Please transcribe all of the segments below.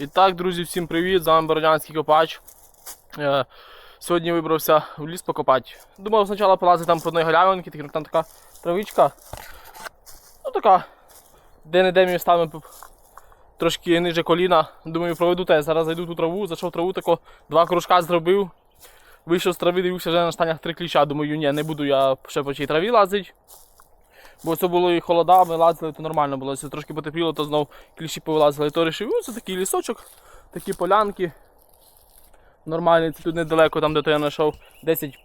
І так, друзі, всім привіт! З вами Бородянський Копач. Е, Сьогодні вибрався в ліс покопати. Думав спочатку полазити там по одній галявинці, так, там така травичка. Ну така. Де-не-де містами п- трошки ниже коліна. Думаю, проведу те. Зараз зайду ту траву, зайшов траву, тако, два кружка зробив. Вийшов з трави, дивився вже на штанях три кліща. Думаю, ні, не буду я ще по цій траві лазити. Бо це було і холода, ми лазили, то нормально було. Якщо трошки потепліло, то знов кліщі повилазили. То вирішив, «Ну, це такий лісочок, такі полянки. Нормальні, це тут недалеко, там де то я знайшов 10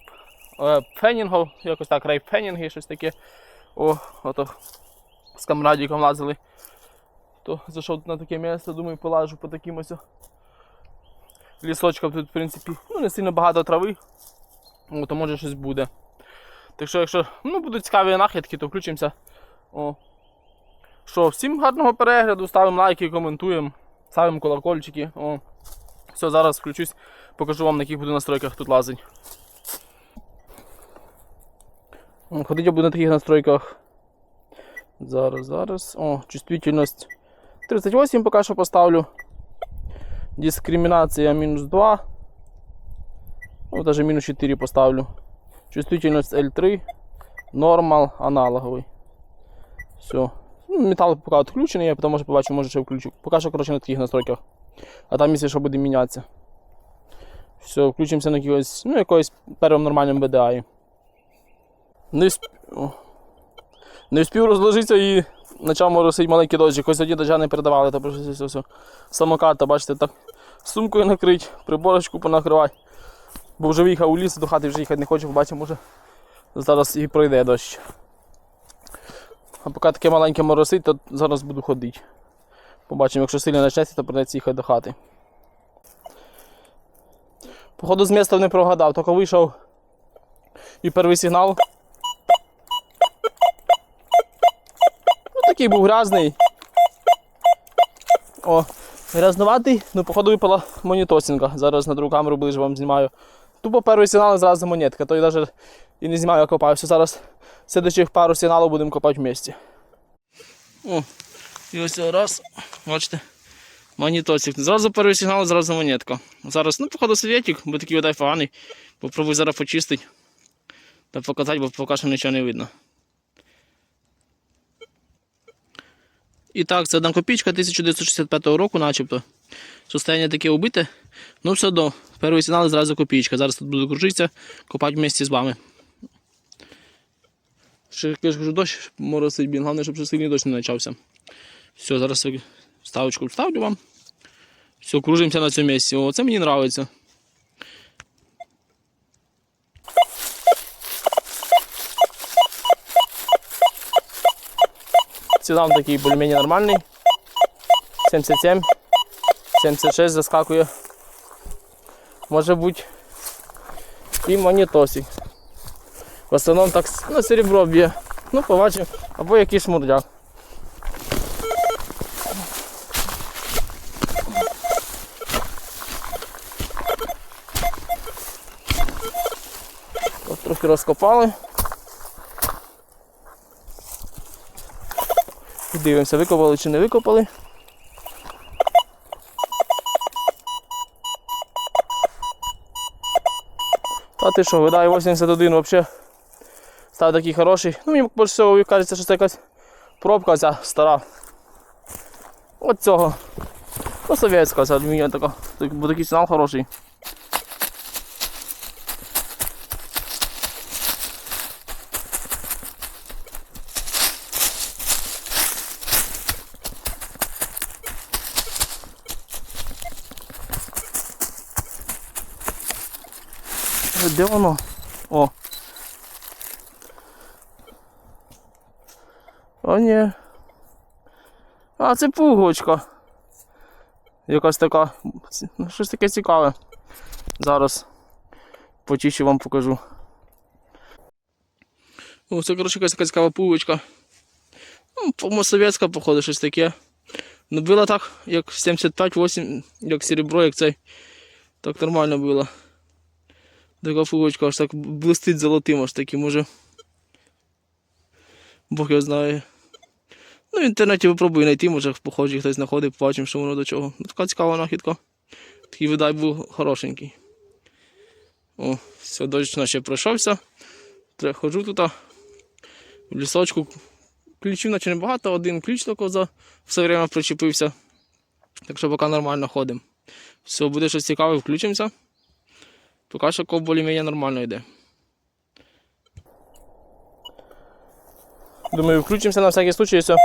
е, фенінгів, якось так, рейп фенінги, щось таке. О, ото з камрадіком лазили. То зайшов на таке місце, думаю, полажу по таким ось лісочкам. Тут, в принципі, ну, не сильно багато трави, О, то може щось буде. Так що, якщо ну, будуть цікаві нахідки, то включимося. О. Що, всім гарного перегляду, ставимо лайки, коментуємо, ставимо колокольчики. О. Все, зараз включусь, покажу вам, на яких буду настройках тут лазить. Ходить я буду на таких настройках. Зараз, зараз. О, чувствительність 38 поки що поставлю. Дискримінація мінус 2. Ну, даже мінус 4 поставлю. Чувствительность L3, нормал, аналоговий. Все. Ну, метал поки відключений, я потім побачу, може ще включу. Поки що коротше, на таких настройках. А там, якщо що буде мінятися. Все, включимося на якогось, ну, якогось першому нормальному BDI. Не, всп... Не встиг розложитися і почав моросити маленький дощик. Ось тоді дождя не передавали, то просто все, все. Самоката, бачите, так сумкою накрить, приборочку понакривати. Бо вже виїхав у ліс, до хати вже їхати не хочу, побачимо, може зараз і пройде дощ. А поки таке маленьке моросить, то зараз буду ходити. Побачимо, якщо сильно почнеться, то прийдеться їхати до хати. Походу з міста не прогадав, тільки вийшов і перший сигнал. Ну такий був грязний. О, грязнуватий, ну походу випала монітосінка. Зараз на другу камеру ближче вам знімаю. Тупо перший сигнал і зразу монетка, то я навіть і не знімаю, я копаюся. Зараз слідчих пару сигналів будемо копати в місті. О, і ось раз, бачите, монітосик. Зразу перший сигнал, зразу монетка. Зараз, ну, походу, совєтик, бо такий водай поганий. Попробую зараз почистити та показати, бо поки що нічого не видно. І так, це одна копійка 1965 року, начебто. Состояння таке убите. Ну, все одно, перший сигнал зразу копійка. Зараз тут буду кружитися, копати вместе з вами. Ще я ж кажу, дощ моросить, блін. Головне, щоб ще сильний дощ не почався. Все, зараз я вставочку вставлю вам. Все, кружимося на цьому місці. О, це мені подобається. Сюди такий більш-менш нормальний. 77, 76 заскакує. Може бути і монітосик. В основному так ну, серебро б'є. Ну, побачимо. Або якийсь шмурдяк. От трохи розкопали. Дивимося, викопали чи не викопали. Та ти що, видає 81 взагалі став такий хороший. Ну, мені більше всього кажеться, що це якась пробка ця стара. От цього. Ну, совєтська ця така. Такий сигнал хороший. Де воно? О. О, ні. А, це пуговичка. Якась така. Ну, щось таке цікаве. Зараз почищу вам покажу. О, це, коротше, якась така цікава пуговичка. Ну, совєтська, походу, щось таке. Ну, було так, як 75-8, як серебро, як цей. Так нормально було. Така пуговичка аж так блистить золотим аж таким, може. Бог його знає. Ну, в інтернеті попробую знайти, може в поході хтось знаходить, побачимо, що воно до чого. Ну, така цікава нахідка. Такий видай був хорошенький. О, все, дощ ще пройшовся. Треба ходжу тут. В лісочку. Ключів наче небагато, один ключ тільки за все время причепився. Так що поки нормально ходимо. Все, буде щось цікаве, включимося. Поки що ков більш нормально йде. Думаю, включимося на всякий случай і все.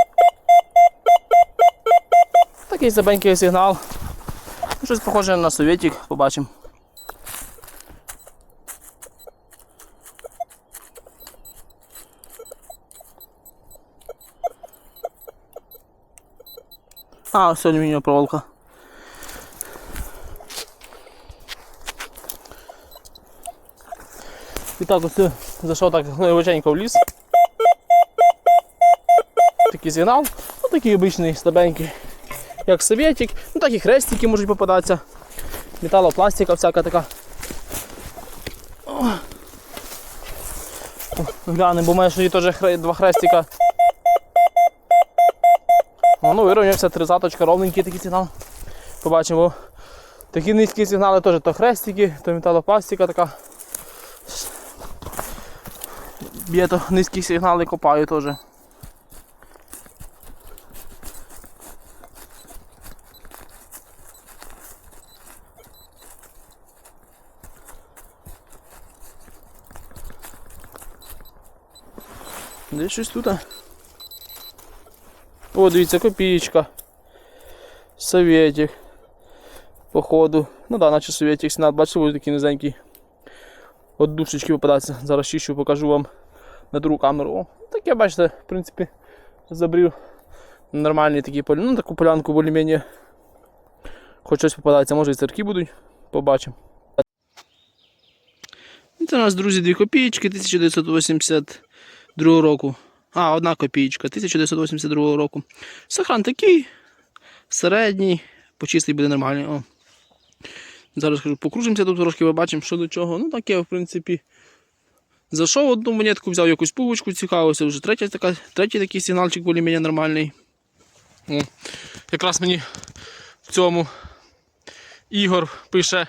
Такий слабенький сигнал. Щось похоже на совєтік, побачимо. А, ось алюмінієва проволока. Так ось зайшов так глибоченько в ліс. Такий сигнал, ну такий обичний, слабенький, як советик, ну так і хрестики можуть попадатися. Металопластика всяка така. О. Глянемо, бо в мене ще теж два хрестика. О, ну, вирівнявся тридцяточка, ровненький такий сигнал. Побачимо. Такі низькі сигнали теж то хрестики, то металопластика така. Б'є то низькі сигнали копаю теж. Де щось тут? О, дивіться, копієчка. Советик. Походу. Ну да, наче советик снят. Бачите, ось такий низенький. От душечки попадаються. Зараз чищу, покажу вам на другу камеру. О, таке, бачите, в принципі, забрів нормальні такі полі. Ну, таку полянку більш-менш. Хоч щось попадається, може і церкви будуть. Побачимо. Це у нас, друзі, дві копійки 1982 року. А, одна копійка 1982 року. Сахан такий, середній, почистий буде нормальний. О. Зараз кажу, покружимося тут трошки, побачимо, що до чого. Ну таке, в принципі. Зайшов одну монетку, взяв якусь пуговичку, цікаво, це вже третя така, третій такий сигнальчик більш-менш нормальний. О. Якраз мені в цьому Ігор пише.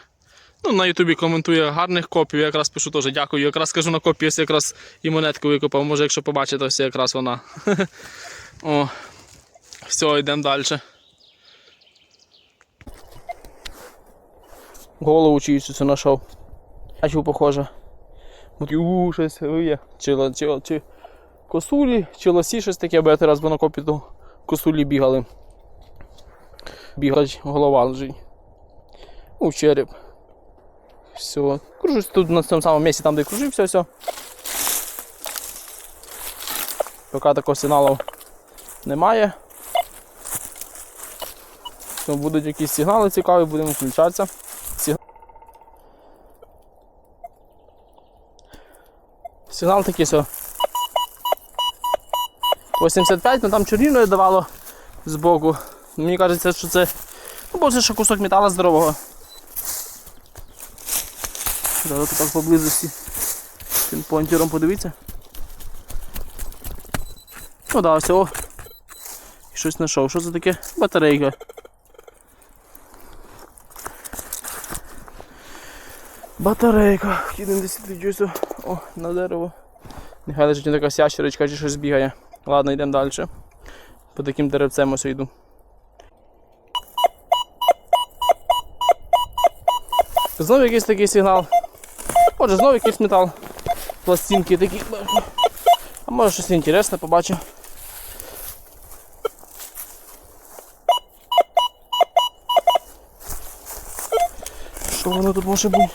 Ну, на Ютубі коментує гарних копій, якраз пишу теж дякую. Якраз кажу на копію, ось якраз і монетку викопав. Може, якщо побачите, ось якраз вона. О, все, йдемо далі. Голову чиюсь це знайшов. Бачу, похоже. У, щось виє. Чи, чи, чи косулі, чи лосі щось таке, бо я зараз би на копі косулі бігали. Бігають, голова лежить. У череп. Все. Кружусь тут на цьому самому місці, там де кружився, все. Поки такого сигналу немає. То будуть якісь сигнали цікаві, будемо включатися. Сигнал такий все. 85, ну там чорніною давало збоку. Мені кажеться, що це. Ну, бо це ще кусок металу здорового. Зараз так поблизості цим понтіром подивіться. Ну да, ось о. І Щось знайшов. Що це таке? Батарейка. Батарейка. Кидемо десь десь. О, на дерево. Нехай лежить не така сящерочка чи щось бігає. Ладно, йдемо далі. По таким деревцям ось йду. Знову якийсь такий сигнал. Отже, знову якийсь метал. Пластинки такі. А може щось інтересне побачу. Що воно тут може бути?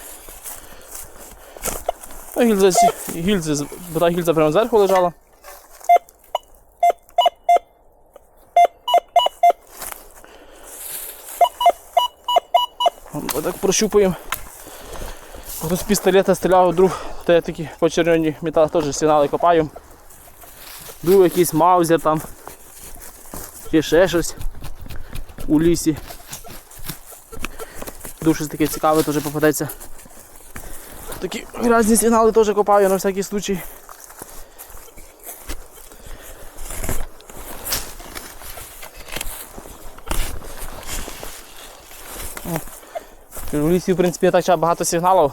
А гільза, гільзи, бо та гільза прямо зверху лежала. Отак прощупуємо. З пістолета стріляв, вдруг, то я такі почернені метал теж сигнали копаю. Був якийсь маузер там. Чи ще щось у лісі. Дуже таке цікаве теж попадеться. Такі грязні сигнали теж копав я на всякий случай. в лісі в принципі так ще багато сигналів.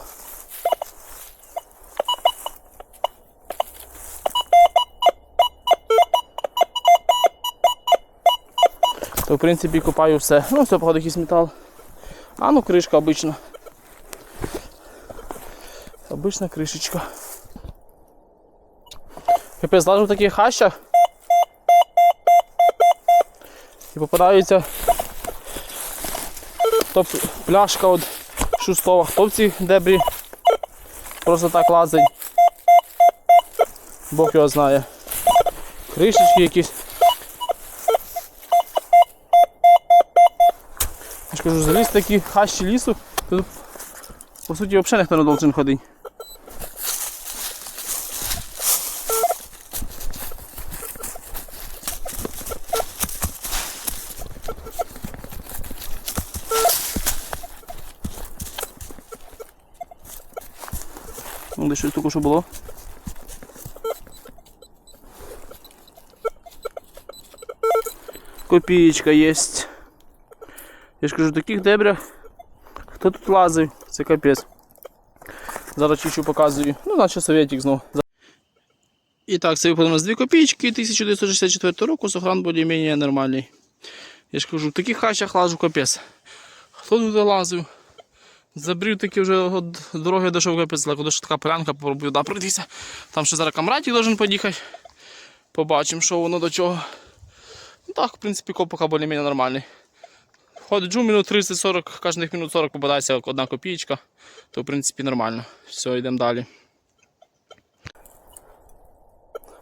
То в принципі купаю все. Ну, все, походу, якийсь метал. А ну кришка обична. Обична кришечка. Капець, лажу в таких хащах. І попадаються то пляшка от шустова, хто в ці дебрі просто так лазить. Бог його знає. Кришечки якісь. Я ж кажу, заліз такі хащі лісу, тут по суті взагалі ніхто не должен ходити. Щось тільки що було. Копієчка є. Я ж кажу, в таких дебрях. Хто тут лазив? Це капець. Зараз чищу показую. Ну, наче советик знов. І так, це у нас 2 копійки 1964 року, сохран більш-менш нормальний. Я ж кажу, в таких хащах лажу капець. Хто тут лазив? Забрів таки вже від дороги дійшов капець, далеко, що така полянка, попробую да, пройтися. Там ще зараз камратик должен під'їхати. Побачимо, що воно до чого. Ну так, в принципі, коп поки більш-менш нормальний. Ходжу минут 30-40, кожних минут 40 попадається одна копійка, то в принципі нормально. Все, йдемо далі.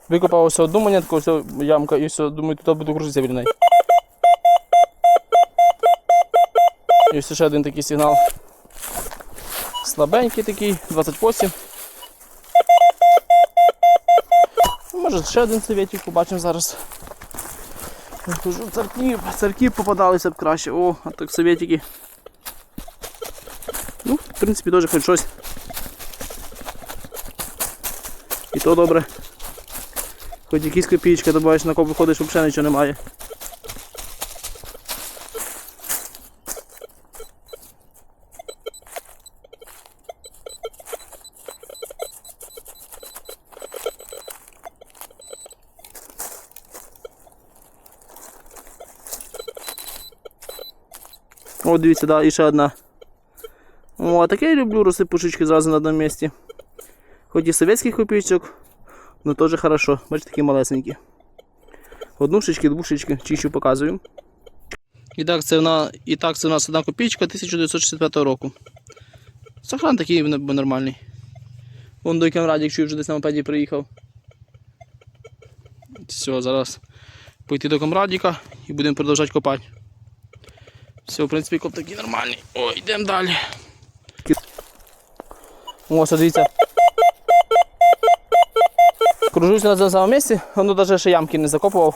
Викопав ось одну монетку, ось ямка, і все, думаю, тут буду кружитися біля. І ось ще один такий сигнал. Слабенький такий, 28. Ну, Може ще один советик побачимо зараз. Кажу, церкві, церкві попадалися б краще. О, а так советики. Ну, в принципі, теж хоч щось. І то добре. Хоч якісь копійки добавиш, на кого виходиш, взагалі нічого немає. Дивіться, да, і ще одна. О, а таке я люблю розсипушечки зразу на одному місці. Хоч і совєтських копійочок, але теж хорошо. Бачите, такі малесенькі. Однушечки, двушечки, чищу показую. І так, це вона, і так, це у нас одна копійка 1965 року. Сохран такий нормальний. Вон до Кемрадік чую, вже десь на мопеді приїхав. Все, зараз пойти до Камрадіка і будемо продовжувати копати. Все, в принципі, коп такий нормальний. О, йдемо далі. Ось, дивіться. Кружуся на цьому самому місці, воно навіть ще ямки не закопував.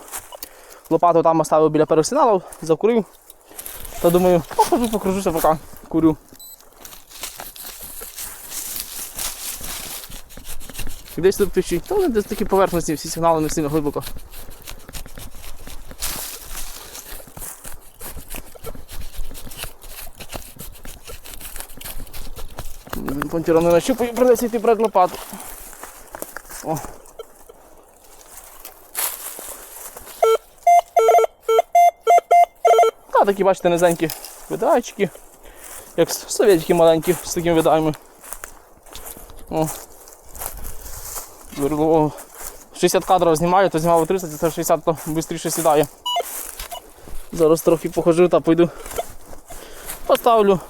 Лопату там оставив біля пересигналів, закурив. Та думаю, похожу, покружуся поки курю. Десь тут та вони десь такі поверхності, всі сигнали не сильно глибоко. Понтіра не нащупаю, придеться йти брати лопату. О. Та такі, бачите, низенькі видайчики. Як совєтики маленькі з такими видами. О. Звернуло. 60 кадрів знімаю, то знімав 30, це 60 то швидше сідає. Зараз трохи похожу та пойду. Поставлю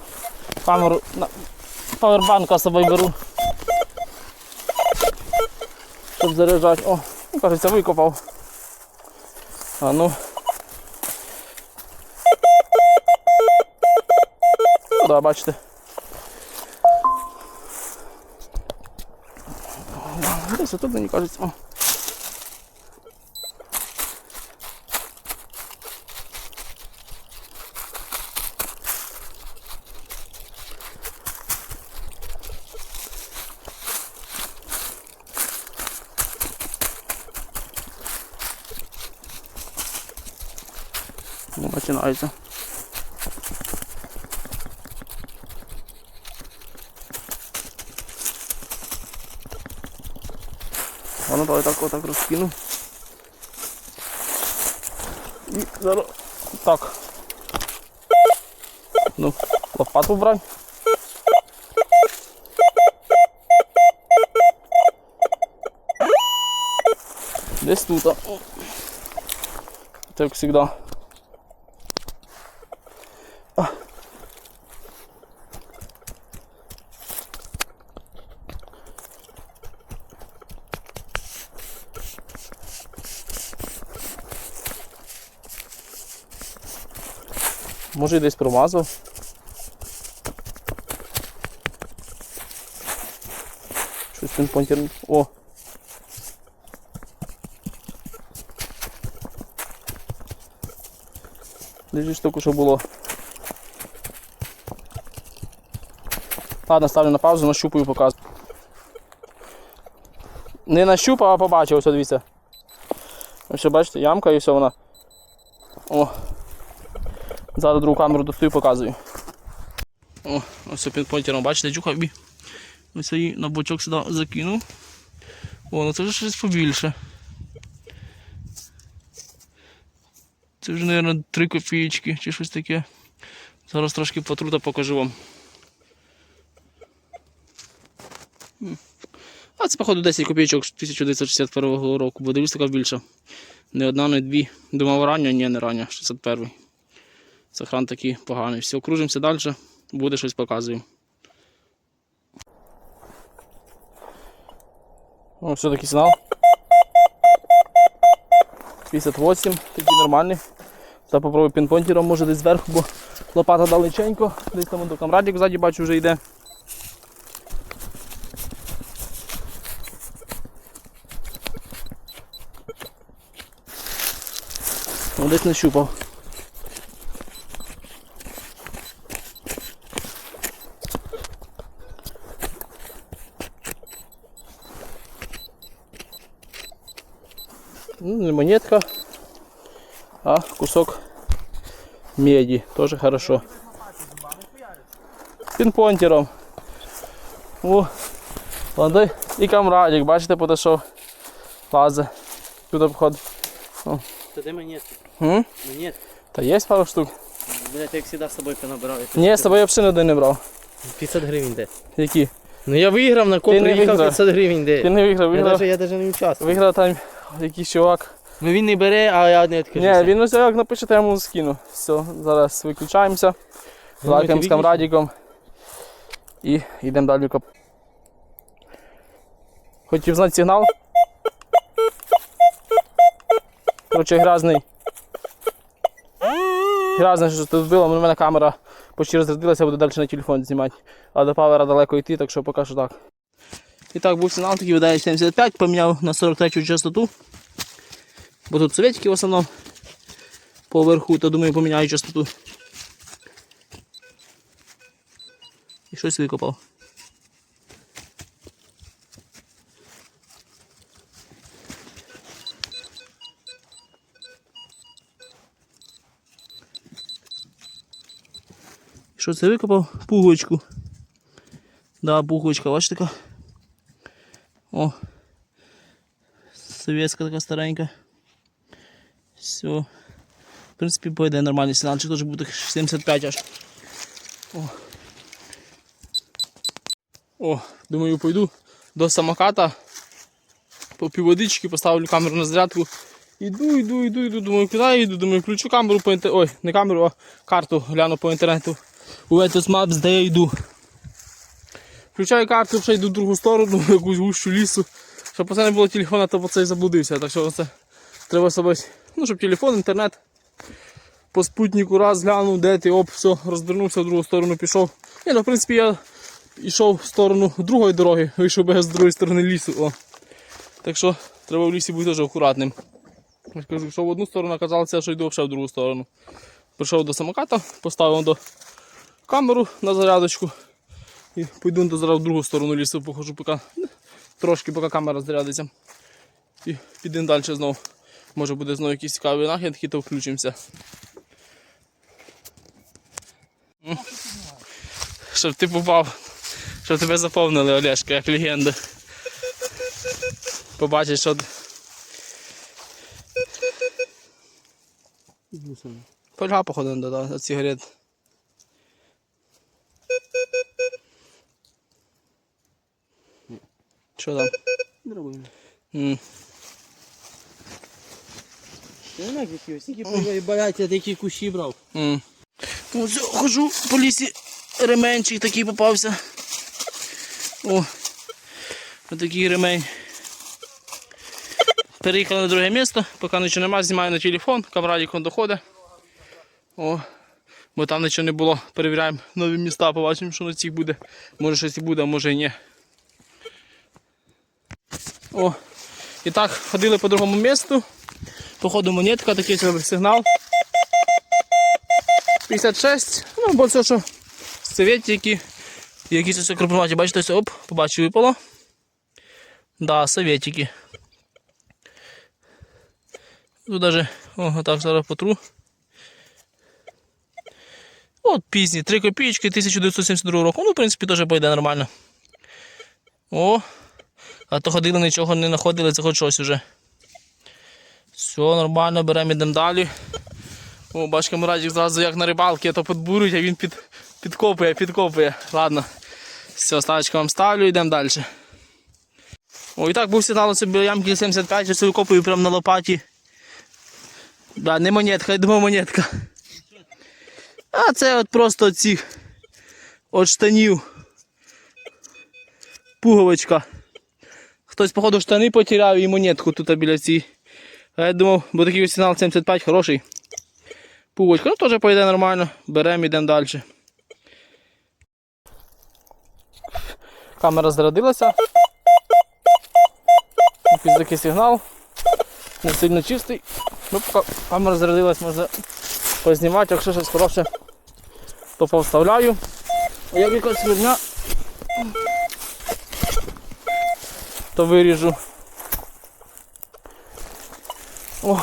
камеру на павербанка з собою беру. Щоб заряджати. О, ну, кажеться, викопав. А ну. Да, бачите. Десь тут мені кажеться. Ну, починається. Воно давай так отак розкину. І зараз так. Ну, лопату брай. Десь тут. Так завжди. Може десь промазав. Щось пінпонтер. О! Десь ж тільки що було. Ладно, ставлю на паузу, нащупаю показую. Не нащупав, а побачив, ось дивіться. Ось бачите, ямка і все вона. О, Зараз другу камеру достаю показую. О, ось пінпойнтером, бачите, джухабі. Ось її на бочок сюди закинув. О, ну це вже щось побільше. Це вже, мабуть, 3 копійки чи щось таке. Зараз трошки потру та покажу вам. А це, походу, 10 копійочок 1961 року, бо дивлюсь така більша. Не одна, не дві. Думав рання, ні, не рання, 61. Сохран такий поганий. Все, кружимося далі, буде щось показуємо. О, все такий сигнал. 58, такий нормальний. Зараз попробую пінпонтером, може десь зверху, бо лопата далеченько, десь там до камрадик ззаді бачу вже йде. О, десь нащупав. Ну, не монетка, а кусок меди. Тоже хорошо. Пінпонтером. О, ладай. І камрадик, бачите, подійшов. Лазе. Тут обход. Та де монетки? М? Монетки. Та є пару штук. Блять, я як завжди з собою понабирав. Ні, з тобою я взагалі один не брав. 500 гривень де. Які? Ну я виграв на Ти коп приїхав 500 гривень де. Ти не виграв, Я виграв. даже, я даже не участвую. Виграв там якийсь чувак. Ну він не бере, а я не відкажуся. Ні, він ось як напишете, я йому скину. Все, зараз виключаємося. Ну, Лайкаємо з камрадиком. І йдемо далі коп. Хотів знати сигнал. Коротше, грязний. Грязне, що тут було, у мене камера почти розрядилася, буду далі на телефон знімати. А до павера далеко йти, так що поки що так. І так, був сигнал такий видає 75, поміняв на 43 частоту. Бо тут советики в основному поверху, то думаю поміняю частоту. І щось викопав. Що це викопав? Пуговичку. Да, пуговичка, бачите така. О. Советська така старенька. Все. В принципі, пойде нормальний сигнальчик, теж буде 75 аж. О. О, думаю, пойду до самоката. Попів водички, поставлю камеру на зарядку. Іду, іду, іду, іду, думаю, куди йду, думаю, включу камеру по інтернету. Ой, не камеру, а карту гляну по інтернету. У Etos Maps, де я йду. Включаю карту, ще йду в другу сторону, в якусь гущу лісу. Щоб це не було телефона, то це і заблудився. Так що це треба собі, ну, щоб телефон, інтернет. По спутнику раз глянув, де ти, оп, все, розвернувся в другу сторону, пішов. Ні, ну, в принципі, я йшов в сторону другої дороги, вийшов без з другої сторони лісу. О. Так що треба в лісі бути дуже акуратним. Я кажу, що в одну сторону оказалося, що йду ще в другу сторону. Прийшов до самоката, поставив до камеру на зарядочку і до зараз в другу сторону лісу, похожу, поки трошки, поки камера зарядиться. І підемо далі знову. Може буде знову якісь цікаві нахідки, то включимося. Щоб ти попав, щоб тебе заповнили Олешка, як легенда. побачить, що. Польга, походу, да, да, от. Що там? Дробина. М. Я не знаю, які я такі кущі брав. М. Ось хожу по лісі, ременчик такий попався. О, ось такий ремень. Переїхали на друге місто, поки нічого немає, знімаю на телефон, камрадік он доходить. О, бо там нічого не було. Перевіряємо нові міста, побачимо, що на цих буде. Може щось і буде, а може і ні. О, і так, ходили по другому місту. Походу монетка, такий собі сигнал. 56, ну, бо це що совєтики, які це все крупнуваті, бачите, ось, оп, побачив випало. Да, совєтики. Тут даже, о, так зараз потру. От пізні, 3 копійки 1972 року. Ну, в принципі, теж пойде нормально. О, а то ходили, нічого не знаходили, це хоч щось уже. Все, нормально, беремо, йдемо далі. О, бачка Мурадік зразу як на рибалки, то підбурюють, а він під, підкопує, підкопує. Ладно. Все, ставочку вам ставлю, йдемо далі. О, і так був сигнал собі ямки 75, я викопую прямо на лопаті. Да, не монетка, я думав монетка. А це от просто от цих от штанів. Пуговичка. Хтось, походу, штани потеряв і монетку тут біля цій. А я думав, бо такий сигнал 75 хороший. Пуговичка, ну теж пойде нормально. Беремо, йдемо далі. Камера зрадилася. Якийсь такий сигнал. Не сильно чистий. Ну, камера зрадилась, можна познімати, якщо щось хороше, то повставляю. А як якась фігня, то виріжу. О.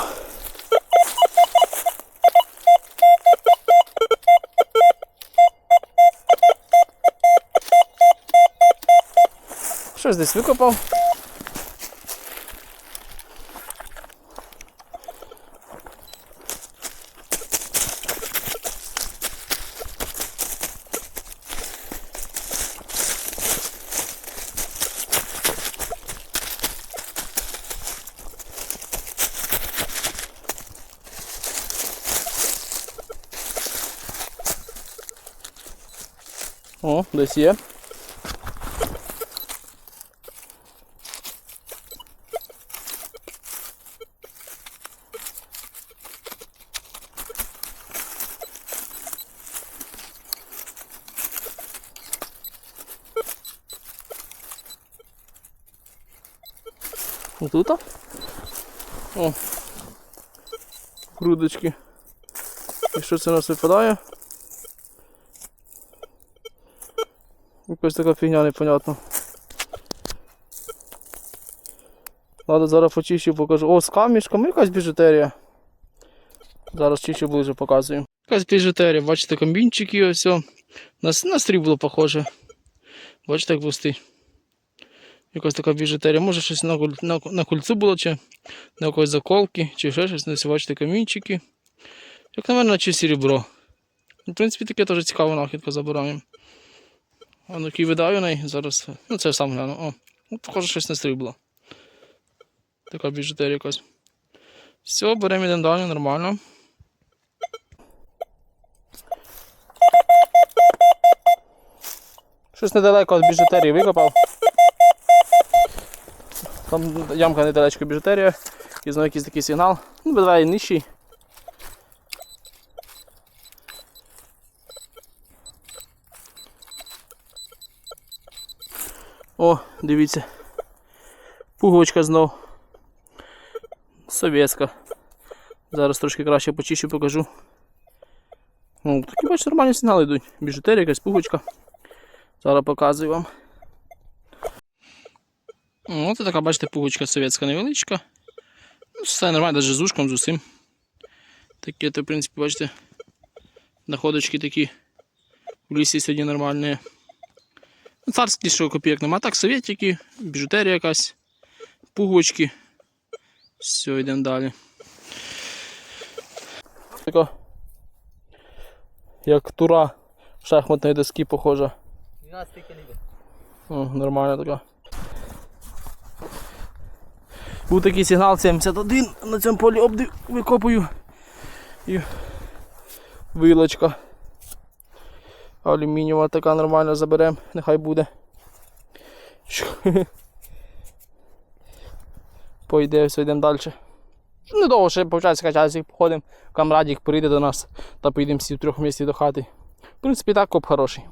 Щось десь викопав. О, десь є. Отут? О. Грудочки. І що це у нас випадає? Якась така фігня непонятна. Ладно, зараз почищу, покажу. О, з камішками якась біжутерія. Зараз чищу ближче показую. Якась біжутерія, бачите, комбінчики ось. На, на срібло похоже. Бачите, як пустий. Якась така біжутерія. Може щось на, на, на кульцу було, чи на якоїсь заколки, чи ще щось. Ось бачите, камінчики. Як на наче серебро. В принципі, таке теж цікава нахідка забираємо. А ну який видаю неї зараз. Ну це сам гляну. О, ну, похоже, щось не стрібло. Така біжутерія якась. Все, беремо йдемо далі, нормально. Щось недалеко від біжутерії викопав. Там ямка недалечко біжутерія. І знову якийсь такий сигнал. Ну, буває нижчий. О, дивіться. Пуговичка знов. Совєтська. Зараз трошки краще почищу, покажу. Ну, такі бачите, нормальні сигнали йдуть. Біжутерія, якась пуговичка. Зараз показую вам. Ось така, бачите, пуговичка совєтська невеличка. Ну, Все нормально, навіть з ушком, з усім. Такі, то, в принципі, бачите, находочки такі в лісі сьогодні нормальні. Царські що копійок нема. Так, совєтики, біжутерія якась, пуговички. Все, йдемо далі. Така. Як тура шахматної доски похожа. 12 калібр. О, нормально така. Був такий сигнал 71 на цьому полі обди викопую. І вилочка. Алюмінієва така нормально заберемо, нехай буде. Чу. Пойде, все, йдемо далі. Недовго ще виходить качатися, походимо, камрадік прийде до нас та поїдемо всі в трьох місці до хати. В принципі, так коп хороший.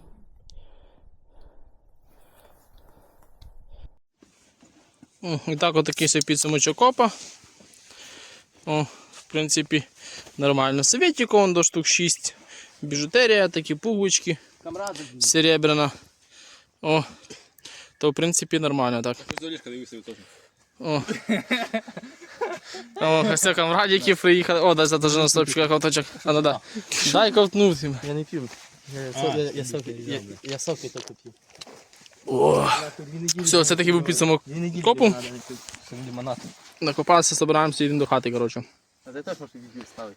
І так отакий собі підсумочок копа. О, в принципі, нормально. Советик он до штук 6. Біжутерія, такі пуговички, серебряна. О, то в принципі нормально так. О. О, ось це камрадики приїхали. О, дай за теж на стопчиках ковточок. А ну да. Дай ковтнути. Я не п'ю. Я, соки, я, я соки п'ю. О. Все, це такий був підсумок копу. Накопався, збираємося, йдемо до хати, коротше. А ти теж можеш відео ставити.